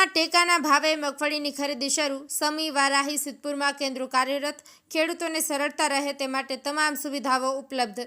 જિલ્લામાં ટેકાના ભાવે મગફળીની ખરીદી શરૂ. સમી, વારાહી, સિદ્ધપુરમાં કેન્દ્રો કાર્યરત, ખેડૂતોને સરળતા રહે તે માટે તમામ સુવિધાઓ ઉપલબ્ધ.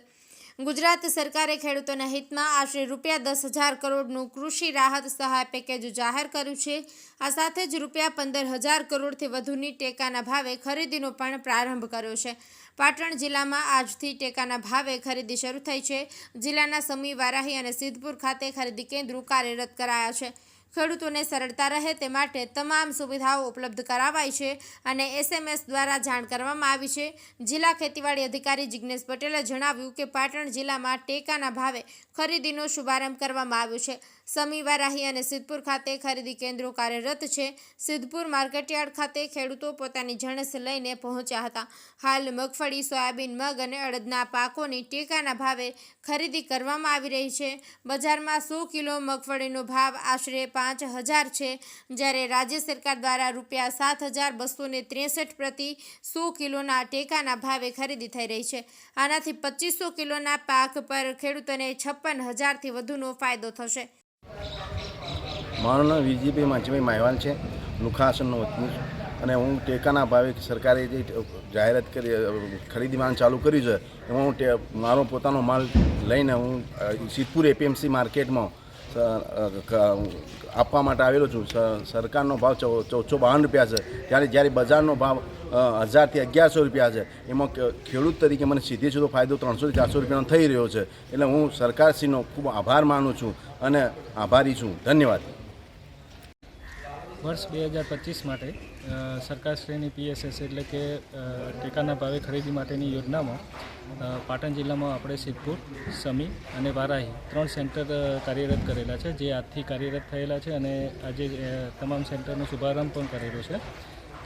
ગુજરાત સરકારે ખેડૂતોના હિતમાં આશરે રૂપિયા દસ હજાર કરોડનું કૃષિ રાહત સહાય પેકેજ જાહેર કર્યું છે. આ સાથે જ રૂપિયા પંદર હજાર કરોડથી વધુની ટેકાના ભાવે ખરીદીનો પણ પ્રારંભ કર્યો છે. પાટણ જિલ્લામાં આજથી ટેકાના ભાવે ખરીદી શરૂ થઈ છે. જિલ્લાના સમી, વારાહી અને સિદ્ધપુર ખાતે ખરીદી કેન્દ્રો કાર્યરત કરાયા છે. ખેડૂતોને સરળતા રહે તે માટે તમામ સુવિધાઓ ઉપલબ્ધ કરાવાઈ છે અને એસએમએસ દ્વારા જાણ કરવામાં આવી છે. જિલ્લા ખેતીવાડી અધિકારી જિજ્ઞેશ પટેલે જણાવ્યું કે પાટણ જિલ્લામાં ટેકાના ભાવે ખરીદીનો શુભારંભ કરવામાં આવ્યો છે. સમી રાહી અને સિદ્ધપુર ખાતે ખરીદી કેન્દ્રો કાર્યરત છે. સિદ્ધપુર માર્કેટયાર્ડ ખાતે ખેડૂતો પોતાની જણસ લઈને પહોંચ્યા હતા. હાલ મગફળી, સોયાબીન, મગ અને અડદના પાકોની ટેકાના ભાવે ખરીદી કરવામાં આવી રહી છે. બજારમાં સો કિલો મગફળીનો ભાવ આશરે પાંચ હજાર છે. જ્યારે રાજ્ય સરકાર દ્વારા રૂપિયા સાત હજાર બસો ને ત્રેસઠ પ્રતિ સો કિલોના ટેકાના ભાવે ખરીદી થઈ રહી છે. આનાથી પચીસો કિલોના પાક પર ખેડૂતોને છપ્પન હજારથી વધુનો ફાયદો થશે. મારું નામ વિજયભાઈ માજીભાઈ માયવાલ છે. લુખાસનનો વતની છું અને હું ટેકાના ભાવે સરકારે જે જાહેરાત કરી, ખરીદી માંગ ચાલુ કર્યું છે, એમાં હું મારો પોતાનો માલ લઈને હું સિદ્ધપુર એપીએમસી માર્કેટમાં આપવા માટે આવેલો છું. સરકારનો ભાવ ચૌદસો બાવન રૂપિયા છે. ત્યારે જ્યારે બજારનો ભાવ હજારથી અગિયારસો રૂપિયા છે, એમાં ખેડૂત તરીકે મને સીધે સીધો ફાયદો ત્રણસોથી ચારસો રૂપિયાનો થઈ રહ્યો છે. એટલે હું સરકારશ્રીનો ખૂબ આભાર માનું છું અને આભારી છું. ધન્યવાદ. વર્ષ બે હજાર પચીસ માટે સરકારશ્રીની પીએસએસ એટલે કે ટેકાના ભાવે ખરીદી માટેની યોજનામાં પાટણ જિલ્લામાં આપણે સિદ્ધપુર, સમી અને વારાહી ત્રણ સેન્ટર કાર્યરત કરેલા છે, જે આજથી કાર્યરત થયેલા છે અને આજે તમામ સેન્ટરનો શુભારંભ પણ કરેલો છે.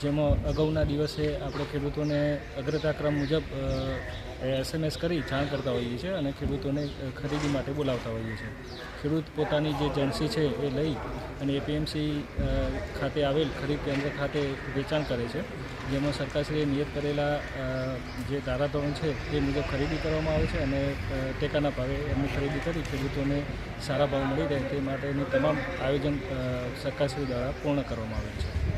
જેમાં અગાઉના દિવસે આપણે ખેડૂતોને અગ્રતાક્રમ મુજબ એસએમએસ કરી જાણ કરતા હોઈએ છીએ અને ખેડૂતોને ખરીદી માટે બોલાવતા હોઈએ છીએ. ખેડૂત પોતાની જે જણસી છે એ લઈ અને એપીએમસી ખાતે આવેલ ખરીદ કેન્દ્ર ખાતે વેચાણ કરે છે. જેમાં સરકારશ્રીએ નિયત કરેલા જે ધારાધોરણ છે તે મુજબ ખરીદી કરવામાં આવે છે અને ટેકાના ભાવે એમની ખરીદી કરી ખેડૂતોને સારા ભાવ મળી રહે તે માટેની તમામ આયોજન સરકારશ્રી દ્વારા પૂર્ણ કરવામાં આવે છે.